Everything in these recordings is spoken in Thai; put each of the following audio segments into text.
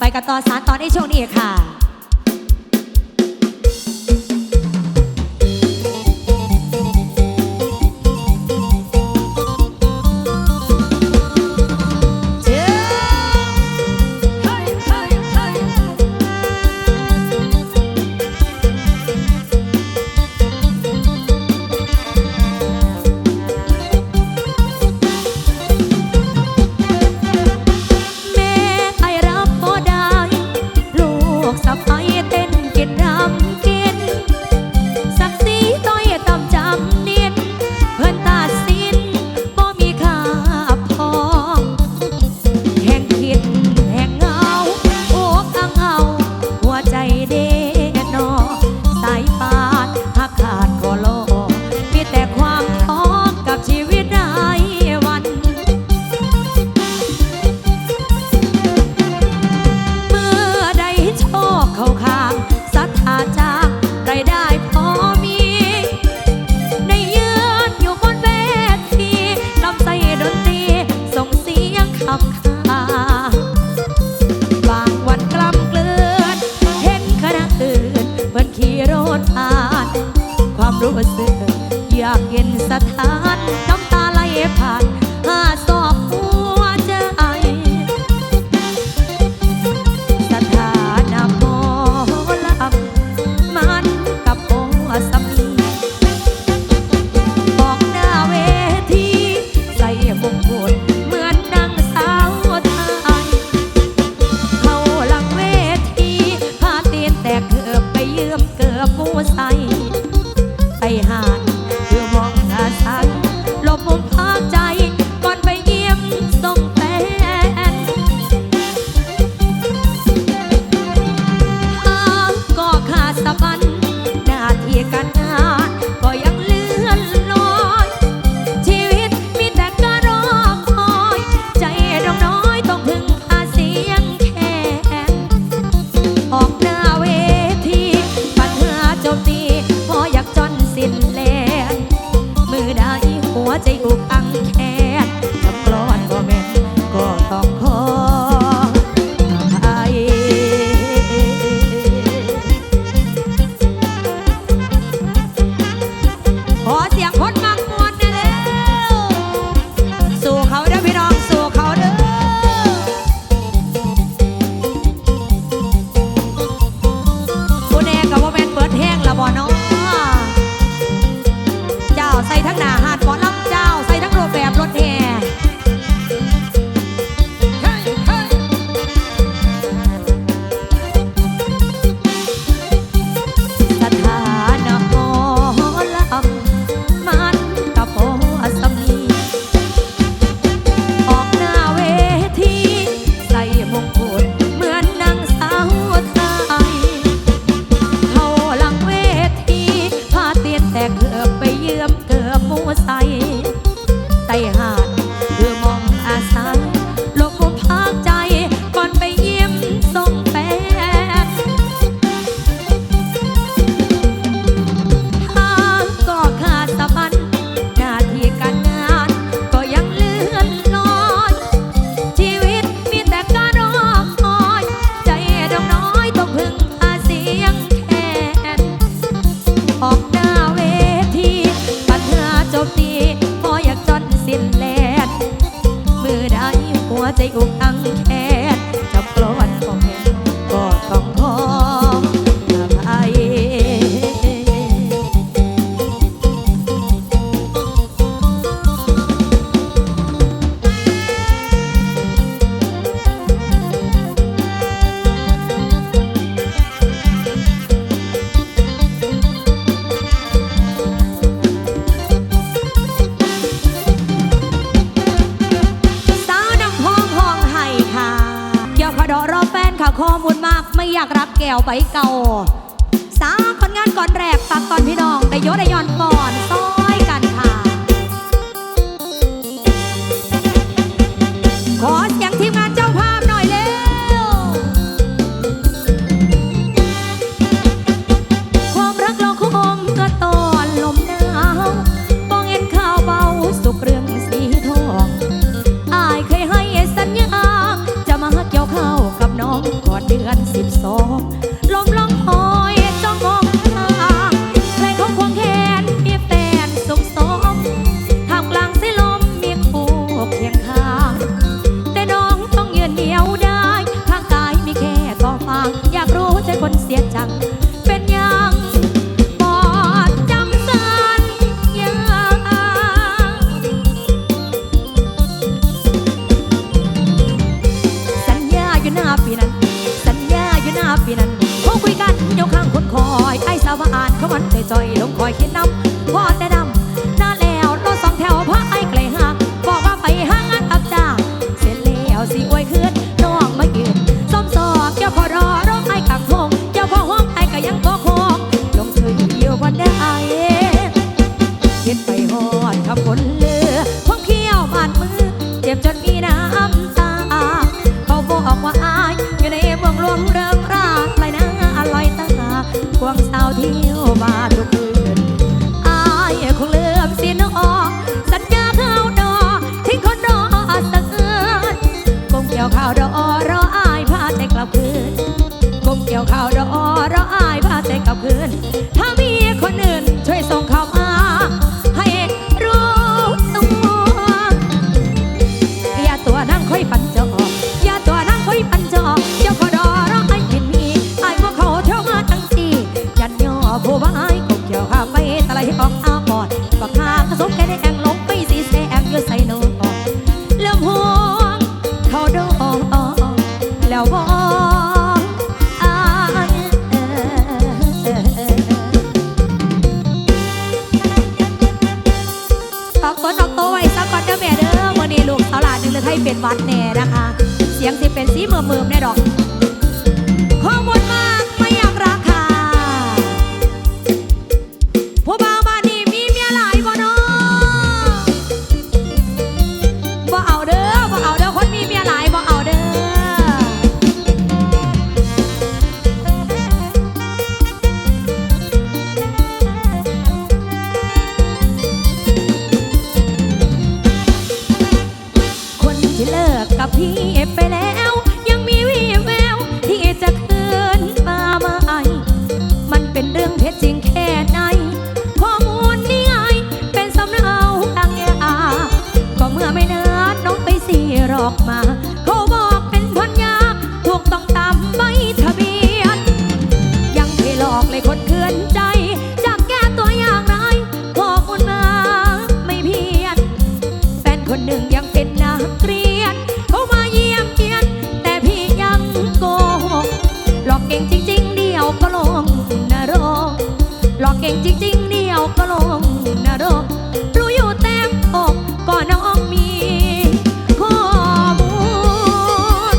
ไปกันต่อสารต่อในช่วงนี้ค่ะ รู้สึกอยากเห็นสถานน้ำตาไหลผ่านห้าโซ เพื่อนถ้ามีคนอื่น เบิ่มแด้ดอก เก่งจริง ๆ เดียวก็ลงนรกหลอกเก่งจริง ๆ เดียวก็ลงนรกรู้อยู่แต่อกก็น้องมีข้อมูล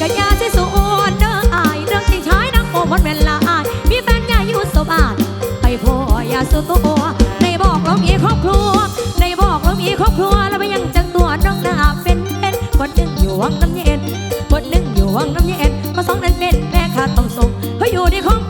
กะยาที่สูนเด้ออายเรื่องจริงใช้นักโมมันเวละอายมีแฟนยาอยู่สบายไปพ่อยาสุตัวในบอกเรามีครอบครัวในบอกเรามีครอบครัวแล้วไปยังจังตัวน้องหน้าเป็นเป็นคนยังอยู่วังน้ำเย็น วังน้ำเย็นมาสองนั้นเป็นแม่ขาต้องส่งเพราะอยู่ในห้อง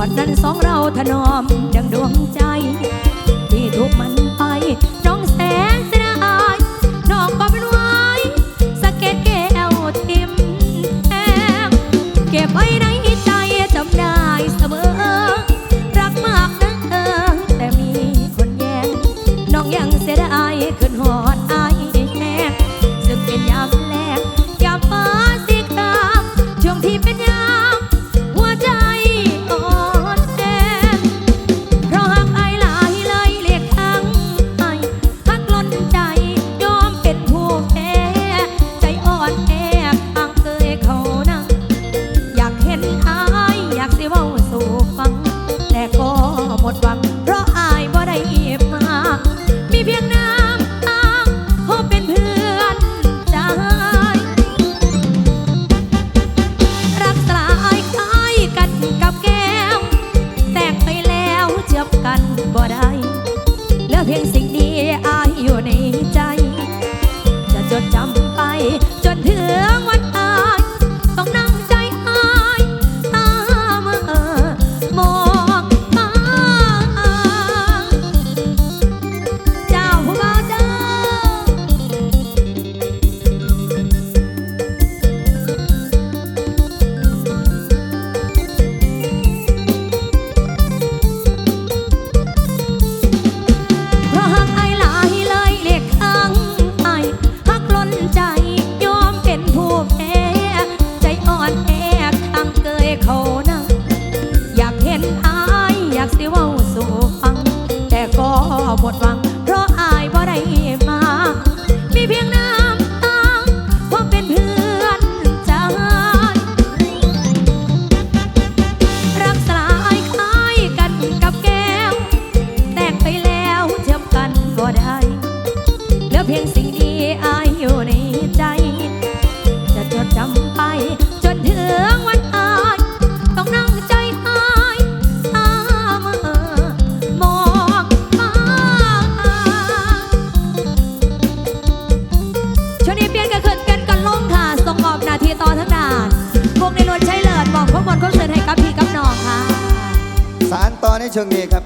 วันนั้นสองเราถนอม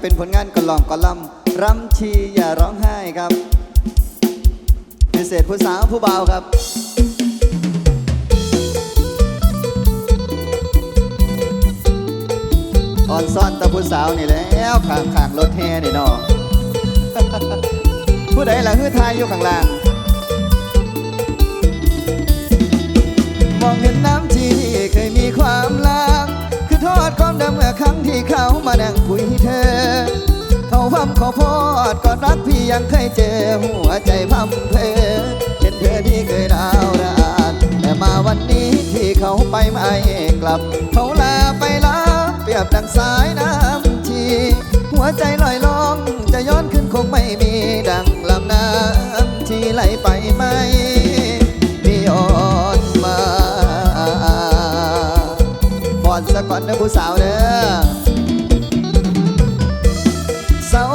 เป็นผลงานกลองกอลัมรำชีอย่าร้องไห้ครับพิเศษผู้สาวผู้เบาครับอ่อนซ่อนตะผู้สาวนี่แล้วข้างข้างรถแห่นี่นาะผู้ใดล่ะฮือทายอยู่ข้างล่าง มองเห็นน้ำชีที่เคยมีความลัง ดความดำเมื่อครั้งที่เขามานั่งคุยเธอ เขาพัมเขาพอดกอดรักพี่ยังเคยเจอหัวใจพัมเพอเห็นเธอที่เคยดาวดานแต่มาวันนี้ที่เขาไปไม่กลับ เขาลาไปลาเปรียบดังสายน้ำชีหัวใจ อนสะก่อผู้สาวเด้อเศร้า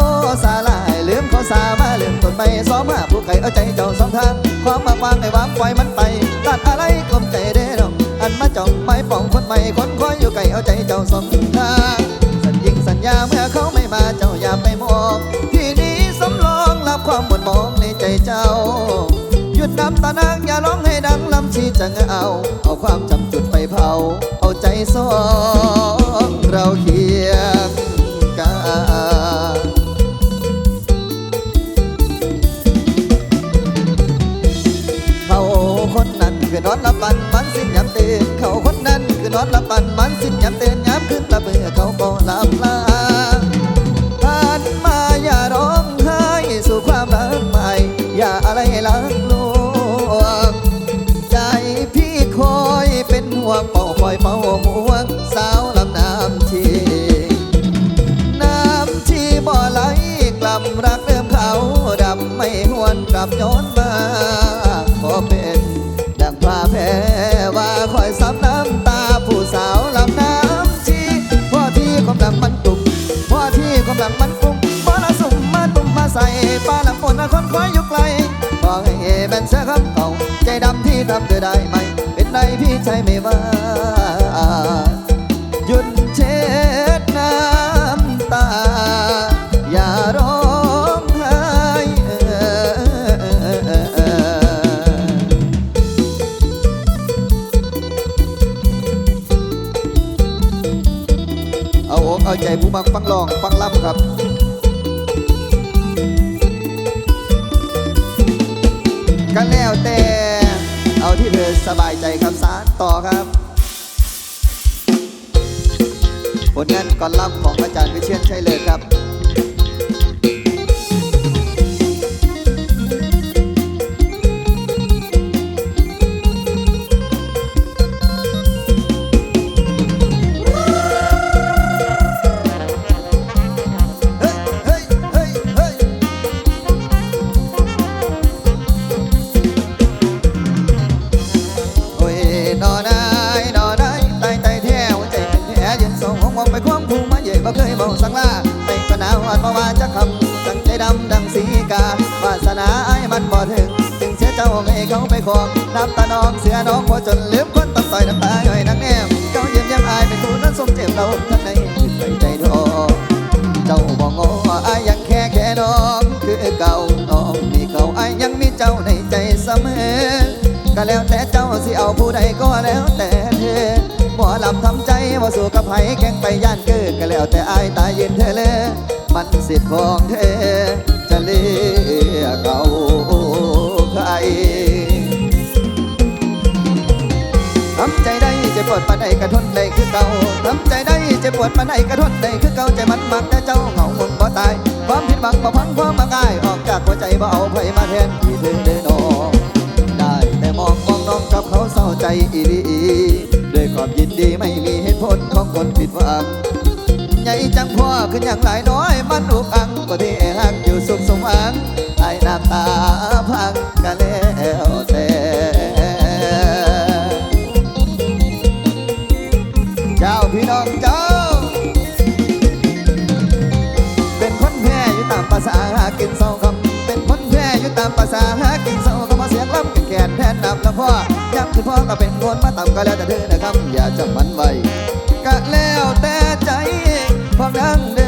สาลายลืมเขาสามาลืมต้นไม้ซ้อมมาผู้ไก่เอาใจเจ้าสองทาง ความมากวางให้วางปล่อยมันไปตัดอะไรกลมใจเด้อองอันมาจ้องไม้ป่องคนใหม่คนคอยอยู่ไก่เอาใจเจ้าสองทางสัญญิงสัญญาเมื่อเขาไม่มาเจ้าอย่าไปมองที่นี้สำรองรับความหมดมองในใจเจ้าหยุดน้ำตานางอย่าร้องให้ดังลำชีจะเอา เอาความจำจุดไปเผา สองเราเคียงกันเขาคนนั้นคือนอนละปันมันสิ้นยามตื่นเขาคนนั้นคือนอนละปันมันสิ้นยามตื่นยามขึ้นละเบื่อเขาก็หลับลา นมาคนคอยอยู่ไกลบอกให้แม่นเสื้อคำเอาใจดำที่ทำเธอได้ไหม เป็นไรพี่ใจไม่ว่าหยุดเช็ดน้ำตา อย่าร้องไห้เอ่ยเอาอกเอาใจผู้มักฟังลอง ก็แล้วแต่ เอาที่เธอสบายใจครับสารต่อครับ ผลงานก่อนรับของอาจารย์วิเชียนใช่เลยครับ สังลาไปก็นาวอ่อนมาว่าจะคำตั้งใจดำดังสีกาวาสนาไอ้มันบ่ถึงจึงเสียเจ้าให้เขาไปขอน้ำตาน้องเสียน้องพอจนลืมคนตัดต่อยน้ำตาย่อยนังแนมเจ้าเยี่ยมเยี่ยมอายเป็นผู้นั้นสมเจ็บเราทั้งในใจใจทอเจ้าบอกงออายยังแค่แค่น้องคือเก่าน้องมีเขาอายยังมีเจ้าในใจเสมอก็แล้วแต่เจ้าสิเอาผู้ใดก็แล้วแต่เธอบ่ลำทำ ว่าสู่กับไผแข่งไปย่านเกิดก็แล้วแต่อายตายเย็นเธอเลยมันสิทธิ์ของเธอจะเลือกเอาใครทำใจได้จ็บปวดปานใดกระทนได้คือเก่าทำใจได้จ็บปวดปานใดกระทนได้คือเก่าใจมันมักแต่เจ้าเหงาหมดบ่ตาย ความผิดหวังบ่พังความมักอายออกจากหัวใจบ่เอาไผมาแทนที่เธอเดินออกได้แต่มองมองน้องกับเขาเศร้าใจอีหลีด้วยความยินดีไม่มี คนผิดหวังใหญ่จังพ่อขึ้นอย่างหลายน้อย มันอุกอังก็ที่หักอยู่สุขสมหวังไอ้น้ำตาพังกันแล้วแต่เจ้าพี่น้องเจ้า เป็นคนแพ้อยู่ตามภาษาหากินเศร้าคำเป็นคนแพ้อยู่ตามภาษาหากินเศร้าคำมาเสียงล้ำกันแขนแทนนำแล้วพ่อย้ำคือพ่อก็เป็นคนมาต่ำก็แล้วแต่เธอนะครับอย่าจำมันไว้ ก็แล้วแต่ใจพอนั่งเด้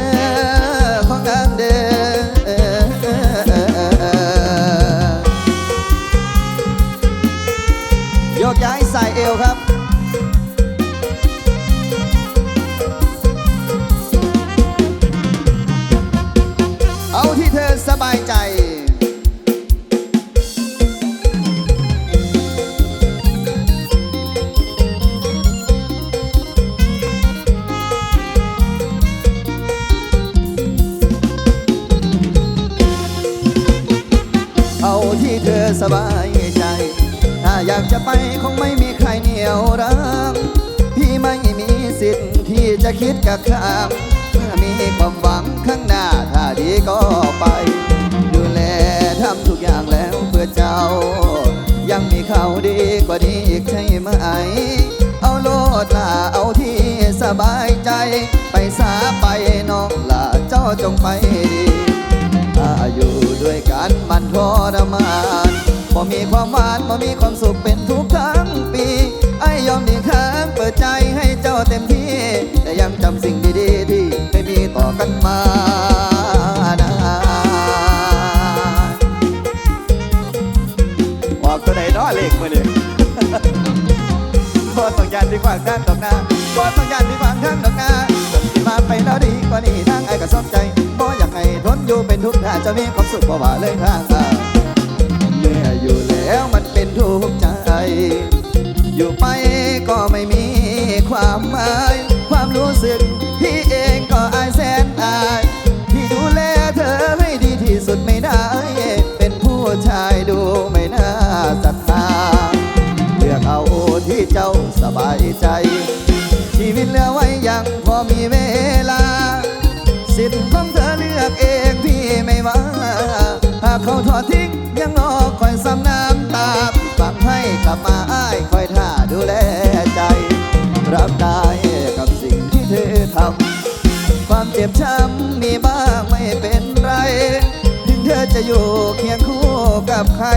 จะไปคงไม่มีใครเหนียวรักพี่ไม่มีสิทธิ์ที่จะคิดกับข้ามเมื่อมีความหวังข้างหน้าถ้าดีก็ไป ดูแลทำทุกอย่างแล้วเพื่อเจ้า ยังมีเขาดีกว่านี้อีกใช่ไหมเอาโลดล่ะเอาที่สบายใจ ไปสาไปน้องล่ะเจ้าจงไปดีถ้าอยู่ด้วยกันมันทรมาน บ่มีความหวานบ่มีความสุขเป็นทุกทั้งปีไอ้ยอมดีครั้งเปิดใจให้เจ้าเต็มที่ แต่ยังจำสิ่งดีๆที่เคยมีต่อกันมานะออกตัวไหนน้อเลขมือนี่พอต้องยานที่ขวางทางดอกนาพอต้องยานที่ขวางทางดอกนาที่มาไปแล้วดีกว่านี้ทางไอ้ก็สนใจบ่อยากให้ทนอยู่เป็นทุกข์ถ้าจะมีความสุขบ่ว่าเลยทางอายเมื่ออยู่ แล้วมันเป็นทุกข์ใจ อยู่ไปก็ไม่มีความหมาย ความรู้สึกพี่เองก็อายแสนอายที่ดูแลเธอให้ดีที่สุดไม่ได้ เป็นผู้ชายดูไม่น่าศรัทธาเลือกเอาที่เจ้าสบายใจ ชีวิตเหลือไว้ยังพอมีเวลา สิทธิ์ของเธอเลือกเองพี่ไม่ว่า หากเขาทอดทิ้งยังรอคอยซ้ำน้า จะอยู่เคียงคู่กับใคร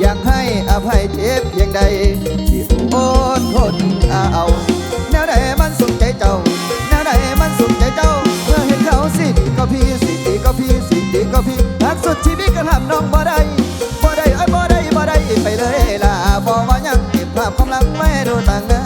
อยากให้อภัยเจ็บเพียงใดที่อดทนเอาแนวใดมันสุขใจเจ้าแนวใดมันสุขใจเจ้าเมื่อเห็นเขาสิก็พี่สิดีก็พี่สิดีก็พี่หักสุดชีวิตก็ทำน้องบ่ได้บ่ได้ไอ้บ่ได้บ่ได้ไปเลยล่ะบอกว่ายังเก็บภาพกำลังไม่ดูต่างหน้อ